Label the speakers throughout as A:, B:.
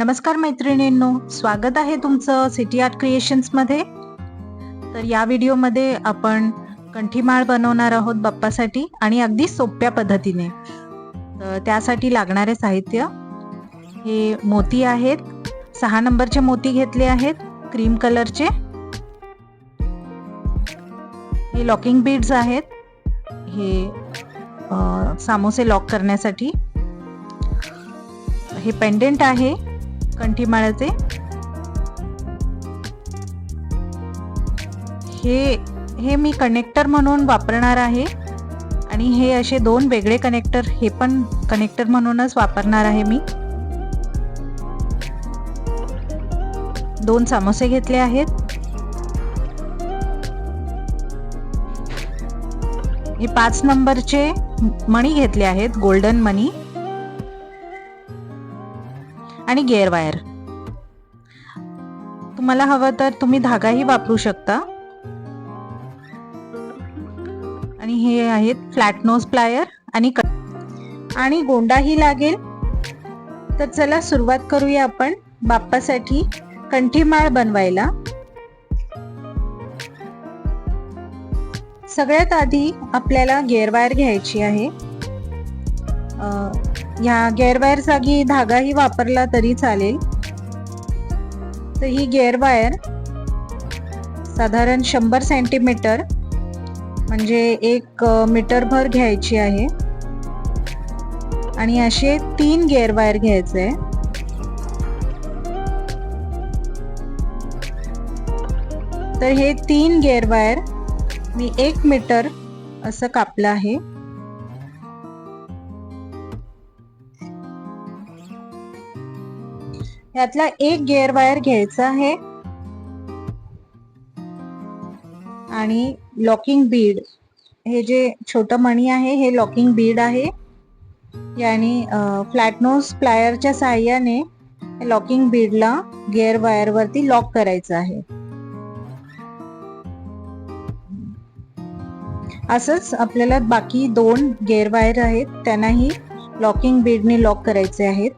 A: नमस्कार मैत्रिणींनो स्वागत आहे तुमचं सिटी आर्ट क्रिएशन्समध्ये तर या व्हिडिओमध्ये आपण कंठीमाळ बनवणार आहोत बाप्पासाठी आणि अगदी सोप्या पद्धतीने. तर त्यासाठी लागणारे साहित्य हे मोती आहेत. सहा नंबरचे मोती घेतले आहेत क्रीम कलरचे. हे लॉकिंग बीड्स आहेत. हे सामोसे लॉक करण्यासाठी. हे पेंडेंट आहे. कंठीमाळ्याचे हे हे मी कनेक्टर म्हणून वापरणार आहे. आणि हे असे दोन वेगळे कनेक्टर हे पण कनेक्टर म्हणूनच वापरणार आहे मी. दोन सामोसे घेतले आहेत. हे पाच नंबरचे मणी घेतले आहेत गोल्डन मणी. आणि गेअर वायर तुम्हाला हवं तर तुम्ही धागाही वापरू शकता. आणि हे आहेत फ्लॅट नोज प्लायर आणि कट आणि गोंडाही लागेल. तर चला सुरुवात करूया आपण बाप्पासाठी कंठीमाळ बनवायला. सगळ्यात आधी आपल्याला गेअर वायर घ्यायची आहे. ह्या गेअरवायर जागी धागाही वापरला तरी चालेल. तर ही गेअर वायर साधारण शंभर सेंटीमीटर म्हणजे एक मीटरभर घ्यायची आहे. आणि असे तीन गेअर वायर घ्यायचे. तर हे तीन गेअरवायर मी एक मीटर असं कापलं आहे. त्यातला एक गेअर वायर घ्यायचा आहे. आणि लॉकिंग बीड हे जे छोटं मणी आहे हे लॉकिंग बीड आहे. याने फ्लॅटनोज प्लायरच्या सहाय्याने लॉकिंग बीडला गेअर वायर वरती लॉक करायचं आहे. असंच आपल्याला बाकी दोन गेअर वायर आहेत त्यांनाही लॉकिंग बीडने लॉक करायचे आहेत.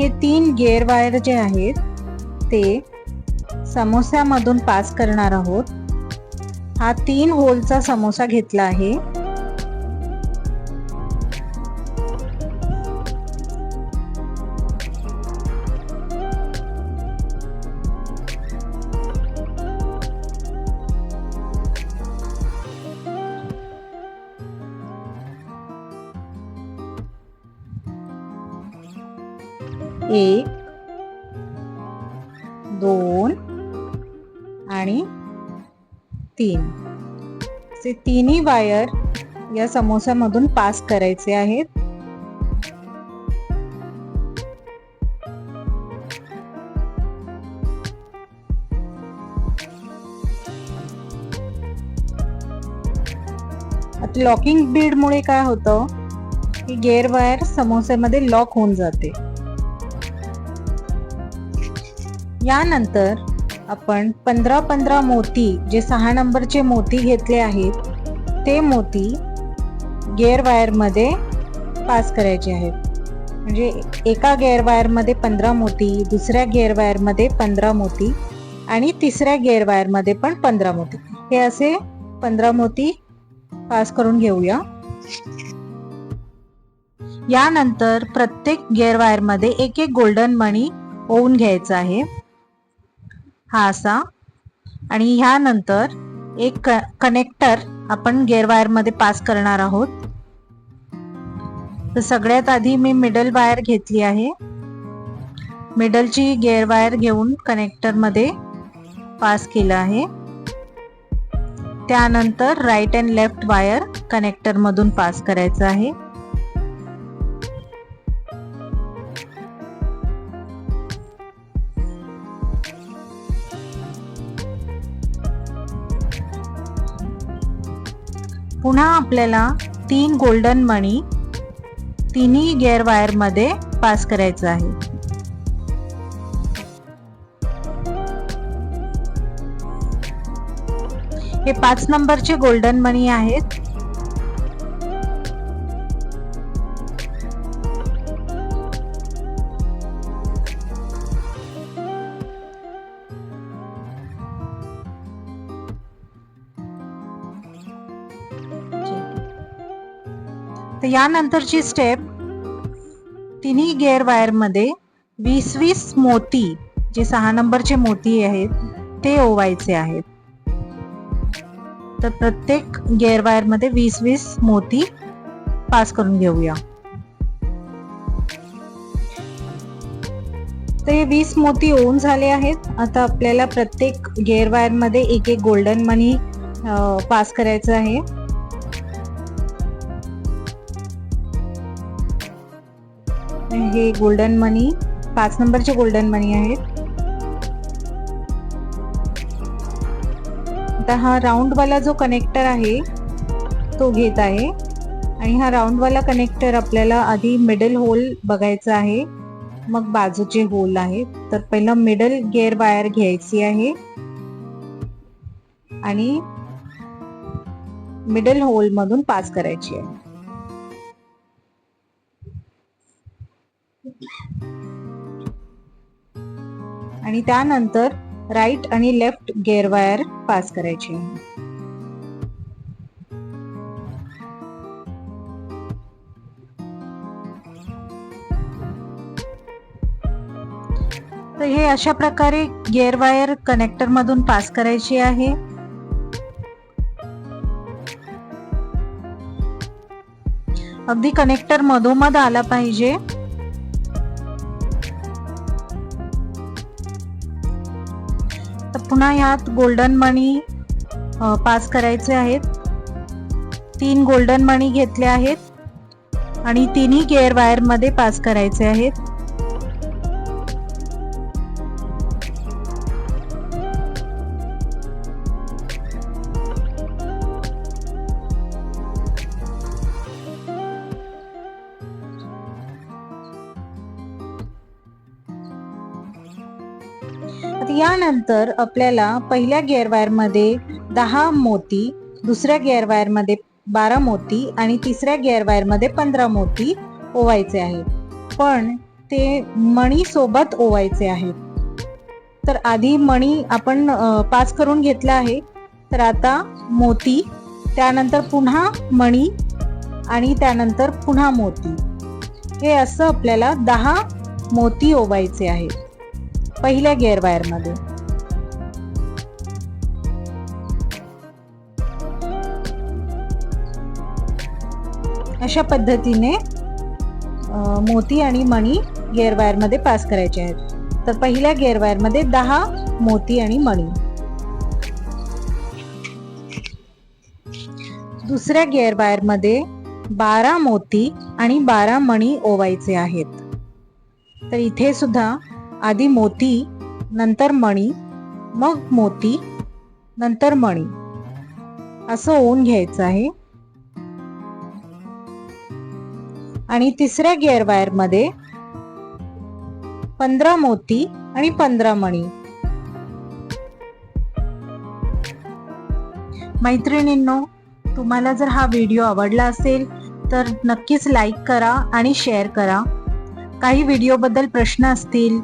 A: हे तीन गेअर वायर जे आहेत ते समोस्यामधून पास करणार आहोत. हा तीन होलचा समोसा घेतला आहे. वायर या समोसामधून पास करायचे आहेत. लॉकिंग बीड मुळे काय होतं? की गेअर वायर समोस्यामध्ये लॉक होऊन जाते. यानंतर आपण पंधरा पंधरा मोती जे सहा नंबरचे मोती घेतले आहेत ते मोती गेअरवायरमध्ये पास करायचे आहेत. म्हणजे एका गेअरवायरमध्ये पंधरा मोती दुसऱ्या गेअरवायरमध्ये पंधरा मोती आणि तिसऱ्या गेअरवायरमध्ये पण पंधरा मोती. हे असे पंधरा मोती पास करून घेऊया. यानंतर प्रत्येक गेअरवायरमध्ये एक एक गोल्डन मणी ओवून घ्यायचा आहे. हा असा. आणि ह्यानंतर एक क कनेक्टर आपण गेअरमध्ये पास करणार आहोत. तर सगळ्यात आधी मी मिडल वायर घेतली आहे. मिडलची गेअर वायर घेऊन कनेक्टरमध्ये पास केलं आहे. त्यानंतर right and left wire connector मधून पास करायचं आहे. पुन्हा आपल्याला तीन गोल्डन मणी तिन्ही गेअरवायरमध्ये पास करायचं आहे. हे पाच नंबरचे गोल्डन मणी आहेत. तर यानंतरची स्टेप तिन्ही गेअर वायरमध्ये वीस वीस मोती जे सहा नंबरचे मोती आहेत ते ओवायचे आहेत. तर प्रत्येक गेअर वायरमध्ये वीस वीस मोती पास करून घेऊया. तर हे वीस मोती ओन झाले आहेत. आता आपल्याला प्रत्येक गेअर वायरमध्ये एक एक गोल्डन मनी पास करायचं आहे. हे गोल्डन मनी पाच नंबरचे गोल्डन मनी आहेत. आता हा राऊंडवाला जो कनेक्टर आहे तो घेत आहे. आणि हा राऊंडवाला कनेक्टर आपल्याला आधी मिडल होल बघायचा आहे. मग बाजूचे होल आहे तर पहिलं मिडल गेअर वायर घ्यायची आहे. आणि मिडल होल मधून पास करायची आहे. आणि त्यानंतर राईट आणि लेफ्ट गेअर वायर पास करायची. आहे तर हे अशा प्रकारे गेअर वायर कनेक्टर मधून पास करायची आहे. अगदी कनेक्टर मधोमध आला पाहिजे. पुन्हा ह्यात गोल्डन मनी पास करायचे आहेत. तीन गोल्डन मनी घेतले आहेत. आणि तिन्ही गेअर वायरमध्ये पास करायचे आहेत. त्यानंतर आपल्याला पहिल्या गेअरमध्ये दहा मोती दुसऱ्या गेअरमध्ये बारा मोती आणि तिसऱ्या गेअरमध्ये पंधरा मोती ओवायचे आहेत. पण ते मणी सोबत ओवायचे आहेत. तर आधी मणी आपण पास करून घेतला आहे. तर आता मोती त्यानंतर पुन्हा मणी आणि त्यानंतर पुन्हा मोती. हे असं आपल्याला दहा मोती ओवायचे आहेत. पहिल्या गेअरवायरमध्ये अशा पद्धतीने मोती आणि मणी गेअरवायरमध्ये मध्ये पास करायचे आहेत. तर पहिल्या गेअरवायरमध्ये मध्ये दहा मोती आणि मणी. दुसऱ्या गेअरवायरमध्ये मध्ये बारा मोती आणि बारा मणी ओवायचे आहेत. तर इथे सुद्धा आधी मोती नंतर मणी मग मोती नंतर मणी. असं ओन घ्यायचं आहे. आणि तिसऱ्या गिअर वायरमध्ये पंधरा मोती आणि पंधरा मणी. मैत्रिणींनो तुम्हाला जर हा व्हिडिओ आवडला असेल तर नक्कीच लाईक करा आणि शेअर करा. काही व्हिडिओबद्दल प्रश्न असतील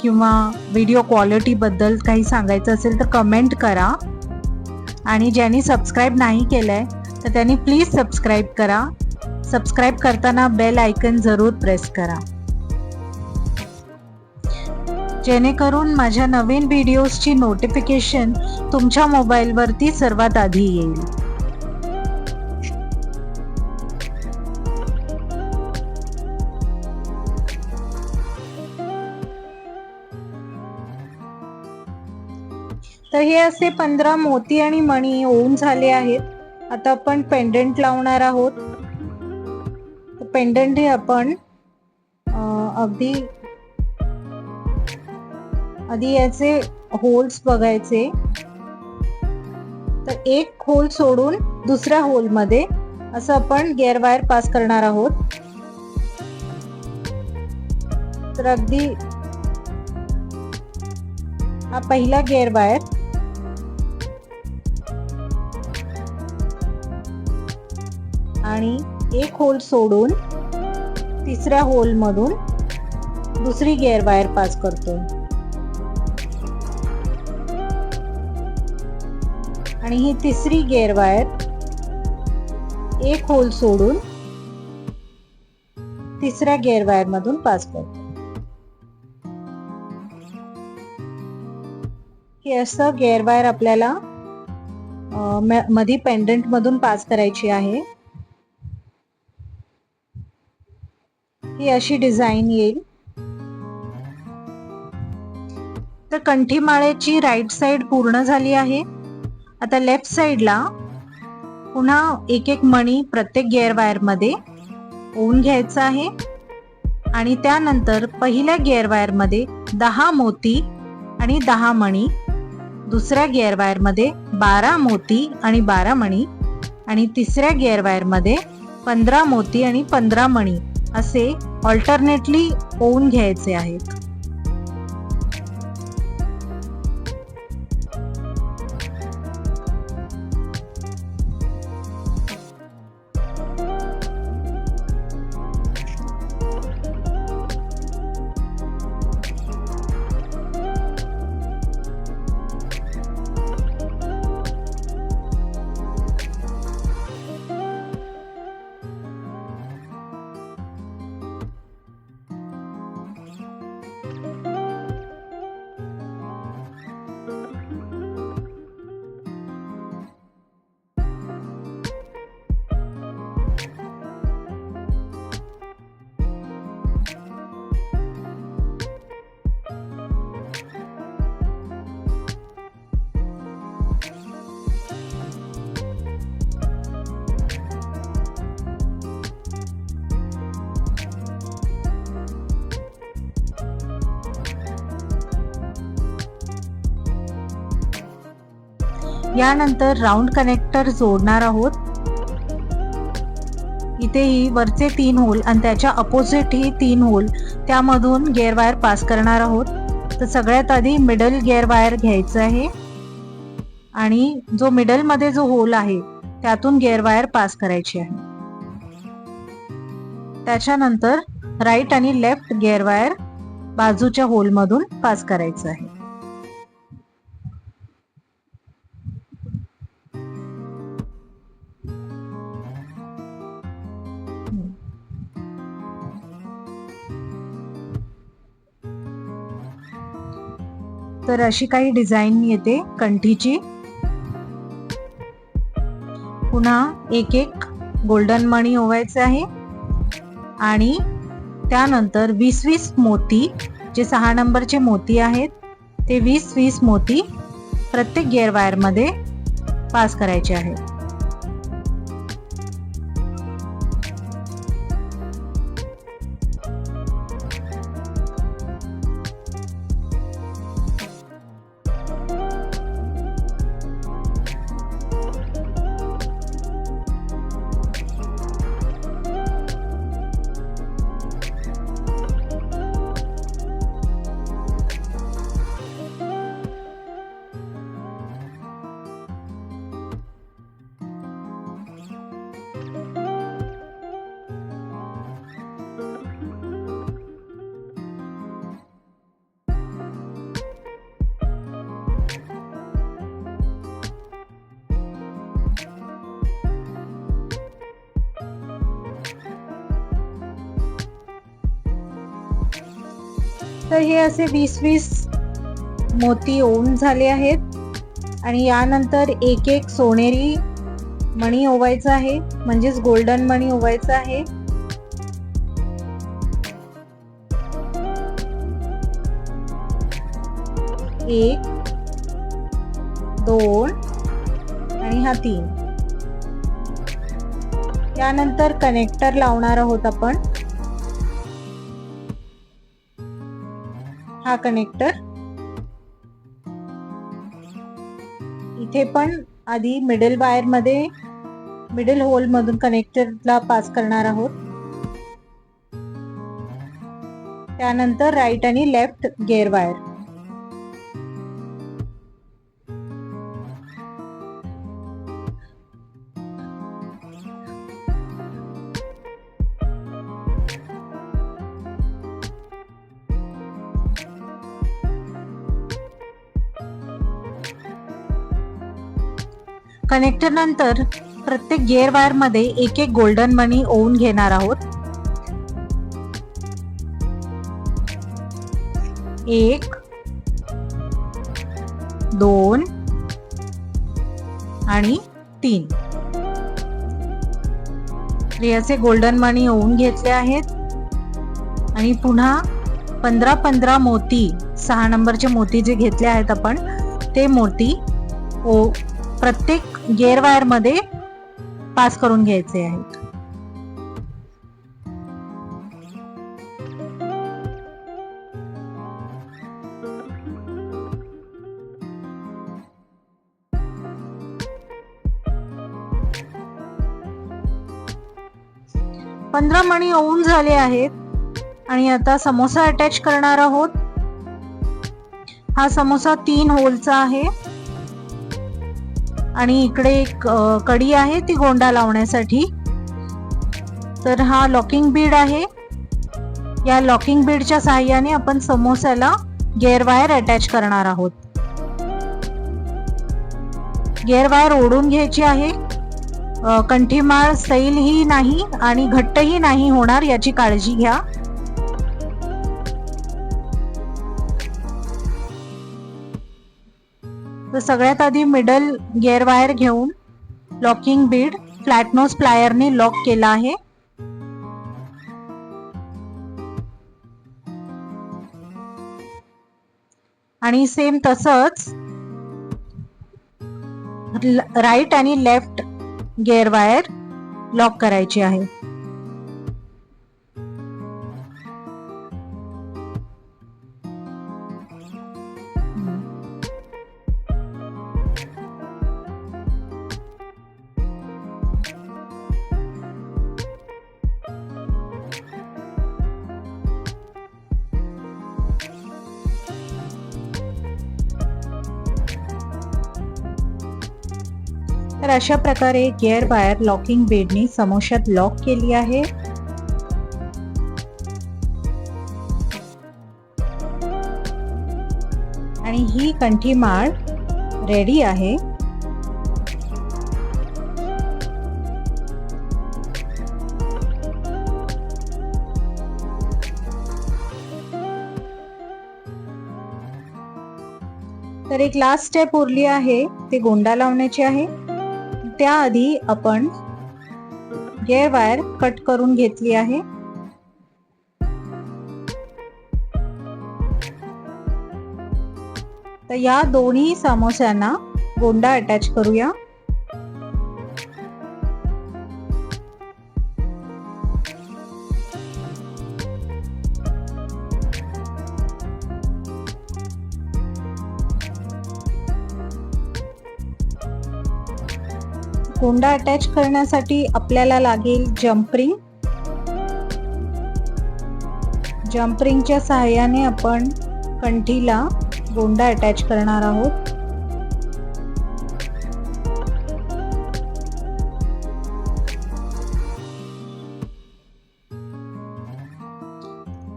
A: किंवा व्हिडिओ क्वालिटीबद्दल काही सांगायचं असेल तर कमेंट करा. आणि ज्यांनी सबस्क्राईब नाही केलं आहे तर त्यांनी प्लीज सबस्क्राईब करा. सबस्क्राईब करताना बेल आयकन जरूर प्रेस करा. जेणेकरून माझ्या नवीन व्हिडिओजची नोटिफिकेशन तुमच्या मोबाईलवरती सर्वात आधी येईल. तर हे असे पंधरा मोती आणि मणी होऊन झाले आहेत. आता आपण पेंडंट लावणार आहोत. पेंडंट हे आपण अगदी आधी याचे होल्स बघायचे. तर एक होल सोडून दुसऱ्या होलमध्ये असं आपण वायर पास करणार आहोत. तर अगदी हा पहिला वायर आणि एक होल सोडून तिसऱ्या होलमधून दुसरी गेअर वायर पास करतो आणि ही तिसरी गेअर वायर एक होल सोडून तिसऱ्या गेअर वायर मधून पास करतो हे असं गेअर वायर आपल्याला मधी पेंडंट मधून पास करायची आहे. ही अशी डिझाईन येईल. तर कंठीमाळ्याची राईट साईड पूर्ण झाली आहे. आता लेफ्ट साइडला पुन्हा एक एक मणी प्रत्येक गिअर वायर ओवून घ्यायचा आहे. आणि त्यानंतर पहिल्या गेअरवायरमध्ये दहा मोती आणि दहा मणी दुसऱ्या गेअरवायरमध्ये बारा मोती आणि बारा मणी आणि तिसऱ्या गेअरवायरमध्ये पंधरा मोती आणि पंधरा मणी असे ऑल्टरनेटली ओवून घ्यायचे आहेत. यानंतर राऊंड कनेक्टर जोडणार आहोत. इथेही वरचे तीन होल आणि त्याच्या अपोजिट ही तीन होल त्यामधून गेअरवायर पास करणार आहोत. तर सगळ्यात आधी मिडल गेअरवायर घ्यायचं आहे. आणि जो मिडलमध्ये जो होल आहे त्यातून गेअरवायर पास करायची आहे. त्याच्यानंतर राईट आणि लेफ्ट गेअरवायर बाजूच्या होलमधून पास करायचं आहे. तर अशी काही डिझाईन येते कंठीची. पुन्हा एक एक गोल्डन मणी ओवायचं आहे. आणि त्यानंतर वीस वीस मोती जे सहा नंबरचे मोती आहेत ते वीस वीस मोती प्रत्येक गेअर वायरमध्ये पास करायचे आहेत. तर हे असे वीस वीस मोती ओवून झाले आहेत. आणि यानंतर एक एक सोनेरी मणी ओवायचा आहे. म्हणजेच गोल्डन मणी ओवायचा आहे. एक दोन आणि हा तीन. त्यानंतर कनेक्टर लावणार आहोत आपण. हा कनेक्टर इथे पण आधी मिडल वायरमध्ये मिडल होल मधून कनेक्टरला पास करणार आहोत. त्यानंतर राईट आणि लेफ्ट गेअर वायर कनेक्टर नंतर प्रत्येक गिअर वायरमध्ये एक एक गोल्डन मनी ओवून घेणार आहोत. एक दोन आणि तीन. असे गोल्डन मनी ओवून घेतले आहेत. आणि पुन्हा पंधरा पंधरा मोती सहा नंबरचे मोती जे घेतले आहेत आपण ते मोती ओ प्रत्येक गेअर वायरमध्ये पास करून घ्यायचे आहेत पंधरा मणी ओवून झाले आहेत आणि आता समोसा अटॅच करणार आहोत. हा समोसा तीन होलचा आहे. आणि इकडे एक कडी आहे ती गोंडा लावण्यासाठी. तर हा लॉकिंग बीड आहे. या लॉकिंग बीडच्या साहाय्याने आपण समोस्याला गेअरवायर अटॅच करणार आहोत. गेअरवायर ओढून घ्यायची आहे. कंठीमाळ सैल ही नाही आणि घट्टही नाही होणार याची काळजी घ्या. तर सगळ्यात आधी मिडल गेअर वायर घेऊन लॉकिंग बीड फ्लॅटनोज प्लायरने लॉक केला आहे. आणि सेम तसंच राईट आणि लेफ्ट गेअर वायर लॉक करायची आहे. तर अशा प्रकारे गिअर वायर लॉकिंग बेडनी समोशात लॉक केली आहे. आणि ही कंठी माळ रेडी आहे. तर एक लास्ट स्टेप उरली आहे ते गोंडा लावण्याची आहे. त्याआधी आपण गेअर वायर कट करून घेतली आहे. तर या दोन्ही समोस्यांना गोंडा अटॅच करूया. गोंडा अटॅच करण्यासाठी आपल्याला लागेल जम्परिंग जम्परिंगच्या सहाय्याने आपण कंठीला गोंडा अटॅच करणार आहोत.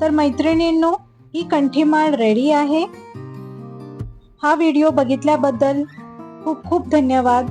A: तर मैत्रिणींनो ही कंठीमाळ रेडी आहे. हा व्हिडिओ बघितल्याबद्दल खूप खूप धन्यवाद.